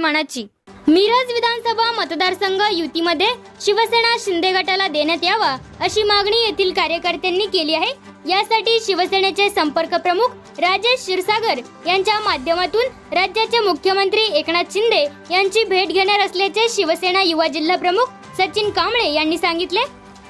मानाची. मिरज विधानसभा मतदारसंघ युतीमध्ये शिवसेना शिंदे गटाला देण्यात यावा अशी मागणी येथील कार्यकर्त्यांनी केली आहे. यासाठी शिवसेनेचे संपर्क प्रमुख राजेश क्षीरसागर यांच्या माध्यमातून राज्याचे मुख्यमंत्री एकनाथ शिंदे यांची भेट घेणार असल्याचे शिवसेना युवा जिल्हा प्रमुख सचिन कांबळे यांनी सांगितले.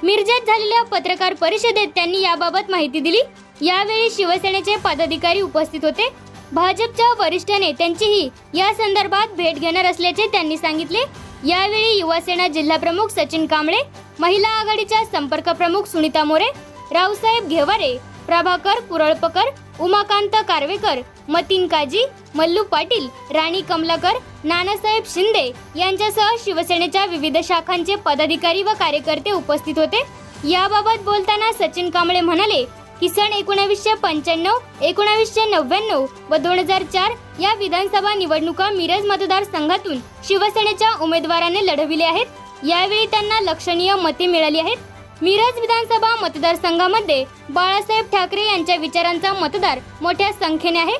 मिरजेत झालेल्या पत्रकार परिषदेत त्यांनी याबाबत माहिती दिली. यावेळी शिवसेनेचे पदाधिकारी उपस्थित होते. भाजपच्या वरिष्ठ नेत्यांचीही या संदर्भात भेट घेणार असल्याचे त्यांनी सांगितले. यावेळी युवासेना जिल्हाप्रमुख सचिन कांबळे महिला आघाडीच्या संपर्क प्रमुख सुनीता मोरे रावसाहेब घेवारे प्रभाकर कुरळपकर उमाकांत कारवेकर मतीन काजी मल्लू पाटील राणी कमलाकर नानासाहेब शिंदे यांच्यासह शिवसेनेच्या विविध शाखांचे पदाधिकारी व कार्यकर्ते उपस्थित होते. याबाबत बोलताना सचिन कांबळे म्हणाले की सन एकोणावीसशे पंच्याण्णव एकोणावीसशे नव्याण्णव व दोन हजार चार या विधानसभा निवडणुका मिरज मतदारसंघातून शिवसेनेच्या उमेदवाराने लढविले आहेत. यावेळी त्यांना लक्षणीय मते मिळाली आहेत. मिरज विधानसभा मतदारसंघामध्ये बाळासाहेब ठाकरे यांच्या विचारांचा मतदार मोठ्या संख्येने आहे.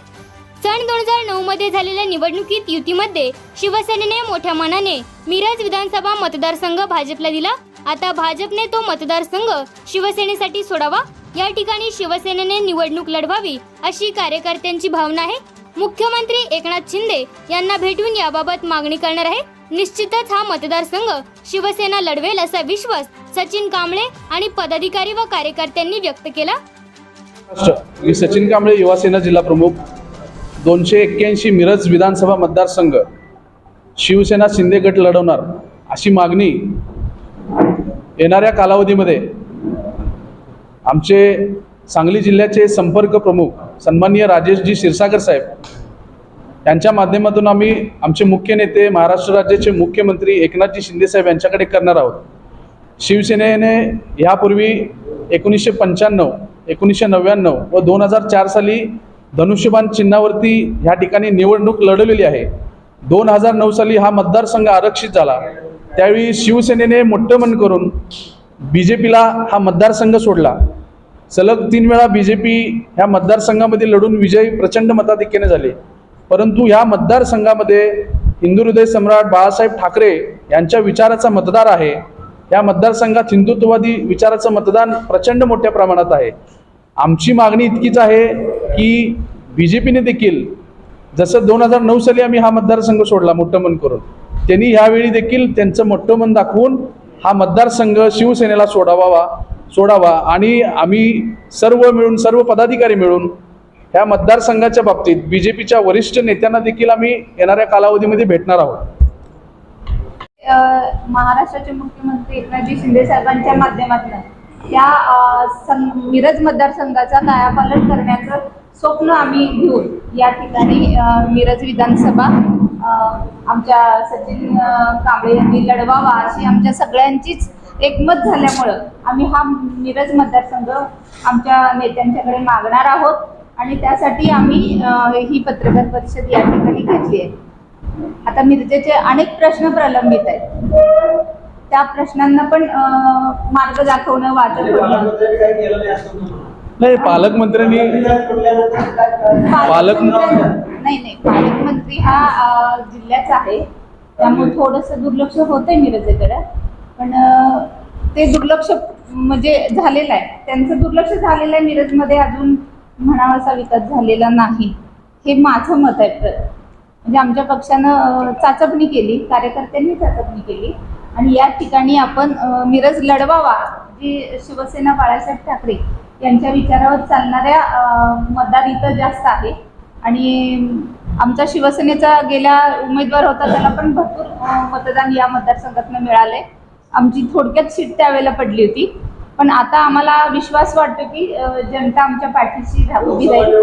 सन दोन हजार नऊ मध्ये झालेल्या निवडणुकीत युतीमध्ये शिवसेनेने मोठ्या मनाने मिरज विधानसभा मतदारसंघ भाजपला दिला. आता भाजपने तो मतदारसंघ शिवसेनेसाठी सोडावा. या ठिकाणी शिवसेनेने निवडणूक लढवावी अशी कार्यकर्त्यांची भावना आहे. मुख्यमंत्री एकनाथ शिंदे यांना भेटून याबाबत मागणी करणार आहे निश्चितच हा मतदारसंघ शिवसेना लढवेल असा विश्वास सचिन कांबळे आणि पदाधिकारी व कार्यकर्त्यांनी व्यक्त केला. मी सचिन कांबळे युवासेना जिल्हा प्रमुख. दोनशे एक्क्याऐंशी मिरज विधानसभा मतदारसंघ शिवसेना शिंदे गट लढवणार अशी मागणी येणाऱ्या कालावधीमध्ये आमचे सांगली जिल्ह्याचे संपर्क प्रमुख सन्माननीय राजेशजी क्षीरसागर साहेब यांच्या माध्यमातून आम्ही आमचे मुख्य नेते महाराष्ट्र राज्याचे मुख्यमंत्री एकनाथजी शिंदेसाहेब यांच्याकडे करणार आहोत. शिवसेनेने यापूर्वी एकोणीसशे पंच्याण्णव एकोणीसशे नव्याण्णव व दोन हजार चार साली धनुष्यबाण चिन्हावरती ह्या ठिकाणी निवडणूक लढवलेली आहे. दोन हजार नऊ साली हा मतदारसंघ आरक्षित झाला. त्यावेळी शिवसेनेने मोठं मन करून बी जे पीला हा मतदारसंघ सोडला. सलग तीन वेळा बी जे पी ह्या मतदारसंघामध्ये लढून विजयी प्रचंड मताधिक्याने झाले. परंतु ह्या मतदारसंघामध्ये हिंदू हृदय सम्राट बाळासाहेब ठाकरे यांच्या विचाराचा मतदार आहे. या मतदारसंघात हिंदुत्ववादी विचाराचं मतदान प्रचंड मोठ्या प्रमाणात आहे. आमची मागणी इतकीच आहे की बी जे पीने देखील जसं दोन हजार नऊ साली आम्ही हा मतदारसंघ सोडला मोठं मन करून त्यांनी ह्यावेळी देखील त्यांचं मोठं मन दाखवून हा मतदारसंघ शिवसेनेला सोडावा सोडावा आणि आम्ही सर्व मिळून सर्व पदाधिकारी मिळून ह्या मतदारसंघाच्या बाबतीत बी जे पीच्या वरिष्ठ नेत्यांना देखील आम्ही येणाऱ्या कालावधीमध्ये भेटणार आहोत. महाराष्ट्राचे मुख्यमंत्री एकनाथजी शिंदे साहेबांच्या माध्यमातून या मिरज मतदारसंघाचा कायापालट करण्याचं स्वप्न आम्ही घेऊन या ठिकाणी मिरज विधानसभा आमच्या सचिन कांबळे यांनी लढवावा अशी आमच्या सगळ्यांचीच एकमत झाल्यामुळं आम्ही हा मिरज मतदारसंघ आमच्या नेत्यांच्याकडे मागणार आहोत आणि त्यासाठी आम्ही ही पत्रकार परिषद या ठिकाणी घेतली आहे. आता मिरजेचे अनेक प्रश्न प्रलंबित आहेत. त्या प्रश्नांना पण मार्ग दाखवणं वाचक होणं नाही पालकमंत्र्यांनी पालक- नाही नाही पालकमंत्री हा अं, जिल्ह्याचा आहे. त्यामुळे थोडंसं दुर्लक्ष होतंय मिरजेकडे. पण अं, ते दुर्लक्ष म्हणजे झालेलं आहे. त्यांचं दुर्लक्ष झालेलं आहे मिरजमध्ये अजून म्हणावासा विकास झालेला नाही. हे माझं मत आहे. प्र म्हणजे आमच्या पक्षानं अं, चाचपणी केली कार्यकर्त्यांनी चाचपणी केली. आणि या ठिकाणी आपण अं, मिरज लढवावा जी शिवसेना बाळासाहेब ठाकरे यांच्या विचारावर चालणाऱ्या मतदार इथं जास्त आहे आणि आमचा शिवसेनेचा गेल्या उमेदवार होता त्याला पण भरपूर मतदान या मतदारसंघातनं मिळालंय. आमची थोडक्यात सीट त्यावेळेला पडली होती. पण आता आम्हाला विश्वास वाटतो की जनता आमच्या पाठीशी उभी राहील